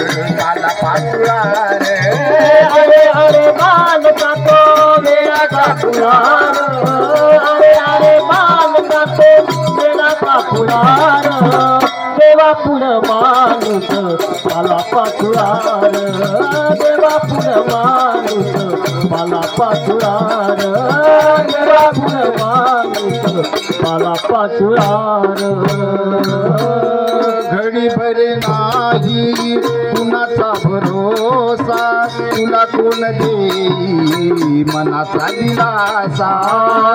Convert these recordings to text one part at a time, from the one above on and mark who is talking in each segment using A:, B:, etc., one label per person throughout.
A: मला पाचुळार
B: अरे अरे अरे अरे देवा पुढ माणूस मला पाचुळार देवा माणूस मला मला पाचुळार
A: घडी भरे नाही कुणाचा भरोसा तुला कोण देई मनाचा दिलासा.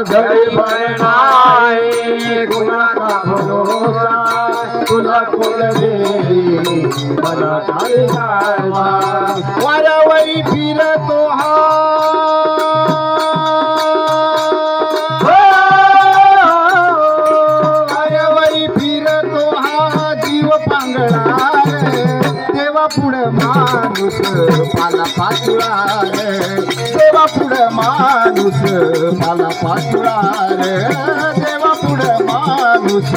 A: घडी भरे नाही कुणाचा भरोसा तुला कोण देई मनाचा दिलासा. वाऱ्यावरी फिरतो हा. माणूस पाला पाचुळार. देवा पुढं माणूस पाला पाचुळार. देवा पुढं माणूस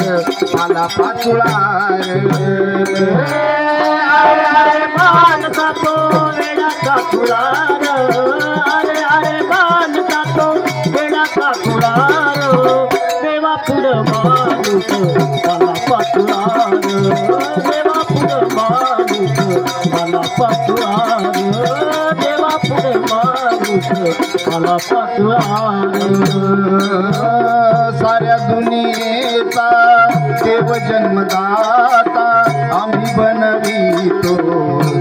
A: पाला पाचुळार.
B: अरे अरे तो वेळा काकुलार मला पाठवा.
A: साऱ्या दुनियेचा देव जन्मदाता आम्ही बनवितो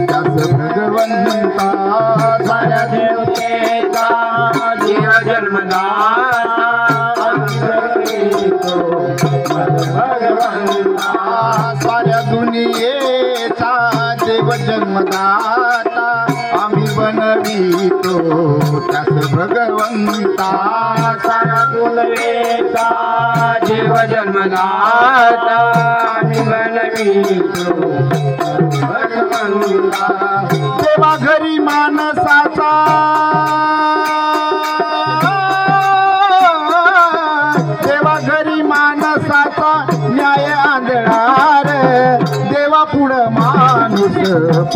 A: त्यास भगवंता. साऱ्या दुनियेचा देव जन्मदाता आम्ही बनवितो भगवंता. साऱ्या दुनियेचा देव जन्मदाता भगवंता साऱ्या दुनियेचा देव जन्मदाता आम्ही भगवंता देवा घरी मानसाचा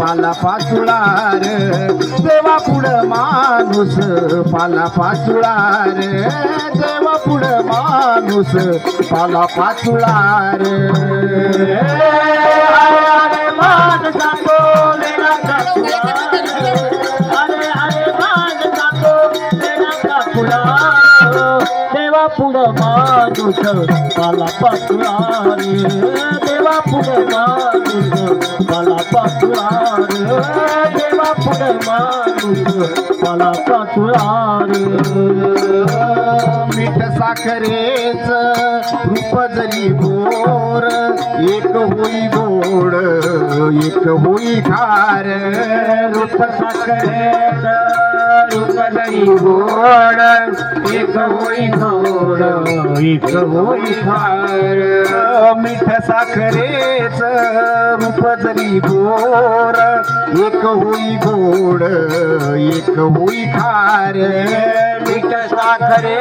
A: पाला पाचुळार देवा पुढं माणूस पाला पाचुळार देवा पुढं. माणूस पाला पाचुळार
B: देवा पुढं माणूस मला पाचुळार देवा पुढं माणूस मला पाचुळार देवा पुढं माणूस मला पाचुळार
A: मीठ साखरेच रूप जरी गोर एक होई गोड एक होई खार. रूप साखरेच रूप जरी गोड एक होई गोड एक होई खार मीठ साखरेच रूप जरी एक होई गोड एक होई खार. मिठ साखरे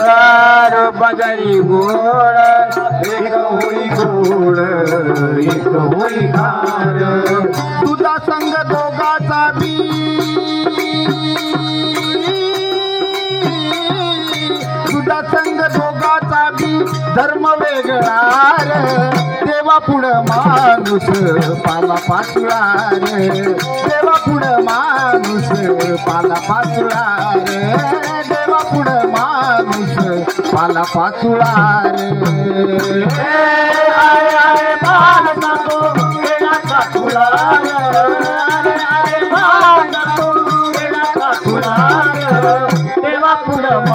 A: तार बजरी गोड एक होई गोड एक होई खार. तुझा संग दोघाचा बी धर्म वेगळार देवा पुढं माणूस पाला पाचुळा देवा पुढं माणूस पाला पाचुळा देवा पुढं माणूस पाला पाचुळा आय
B: आय अरे बालका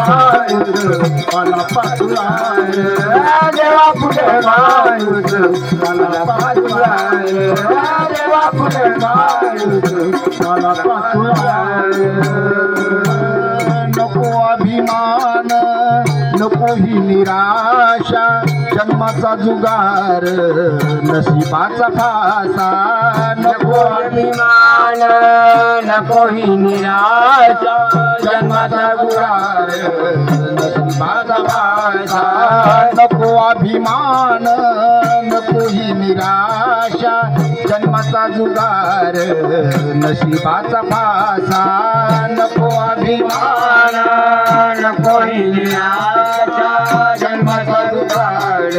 B: मला पाचुलार देवा पुढं माणूस मला देवा मला
A: नको अभिमान. नको ही निराशा जन्माचा जुगार नशिबाचा फासा नको
B: अभिमान नको ही निराशा
A: जन्माचा जुगार नशिबाचा भाषा नको अभिमान नको ही निराशा जन्माचा जुगार नशिबाचा फासा. नको अभिमान
B: नको
A: जन्माचा जुगार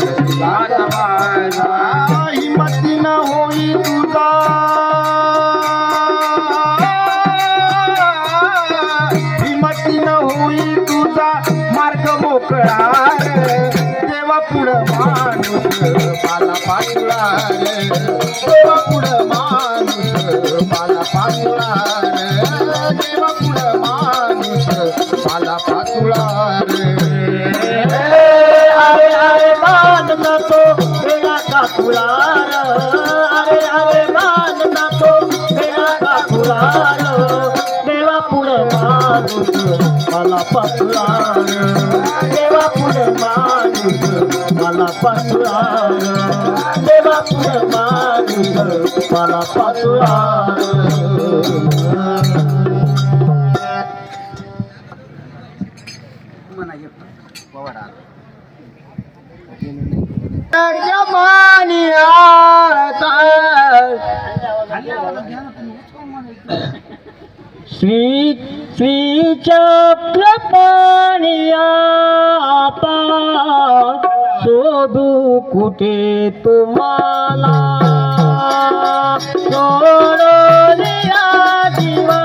A: नशिबाचा होई तुझा. हिमतीनं होई तुझा मार्ग मोकळा. देवा पुढं माणूस पाला पाचला माणूस
B: मला देवा पुढे माणूस मला देवा पुढे माणूस मला पसुलार श्री শ্রীচক্রপাণিয়া শোধু কুটে তোমালা। চরণিয়া দিবা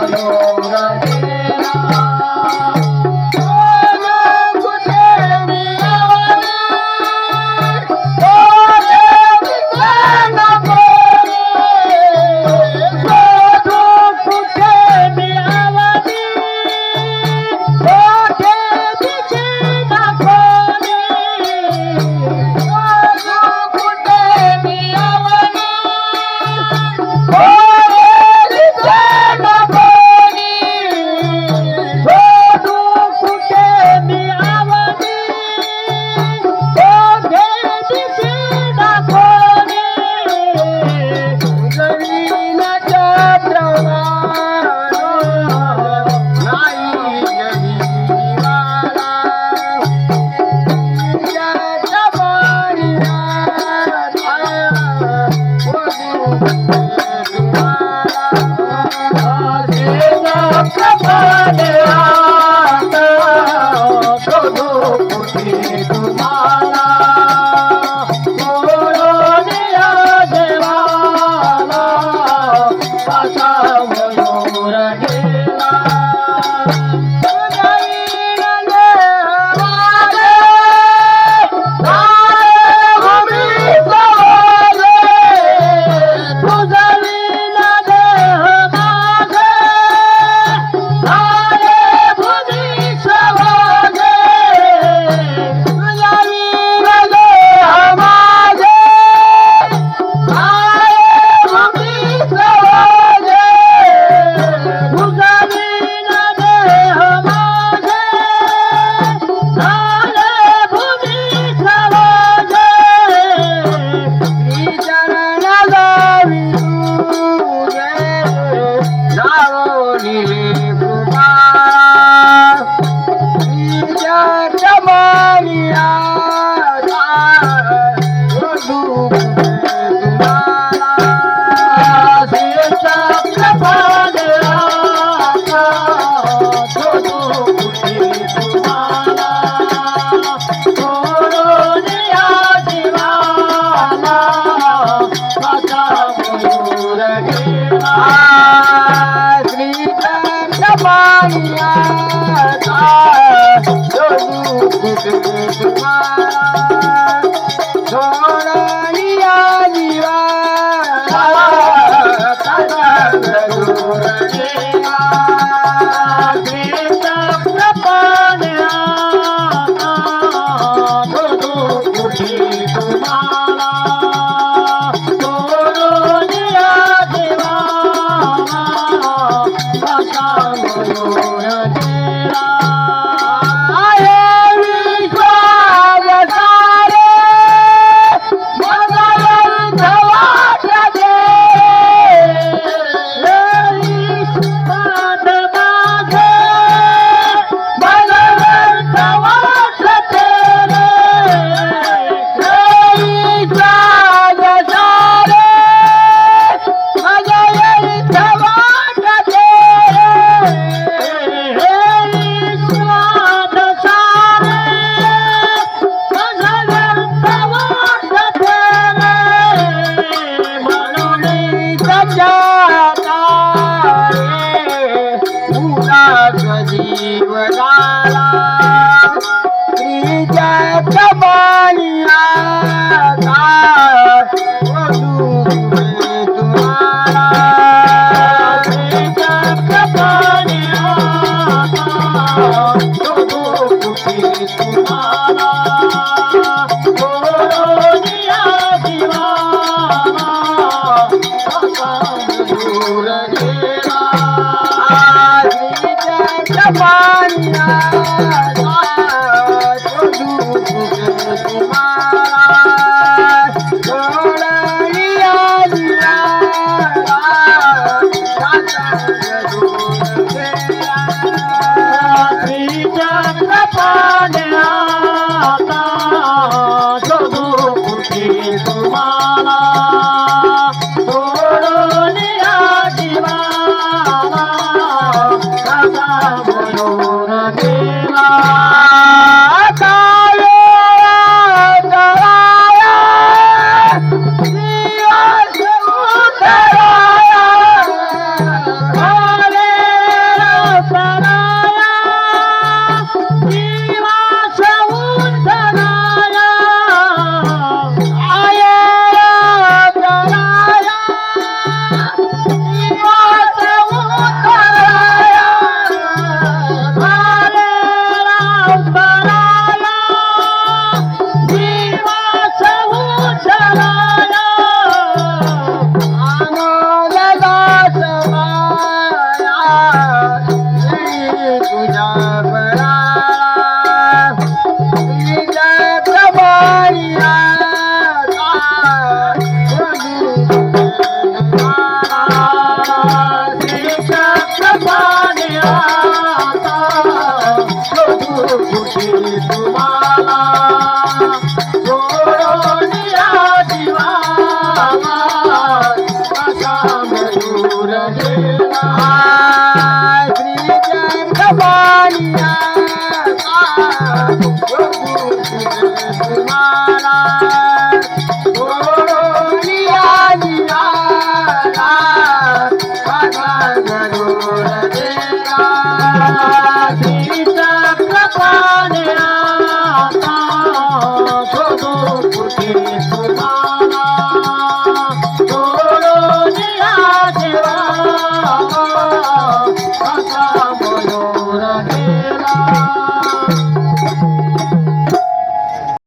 B: Oh.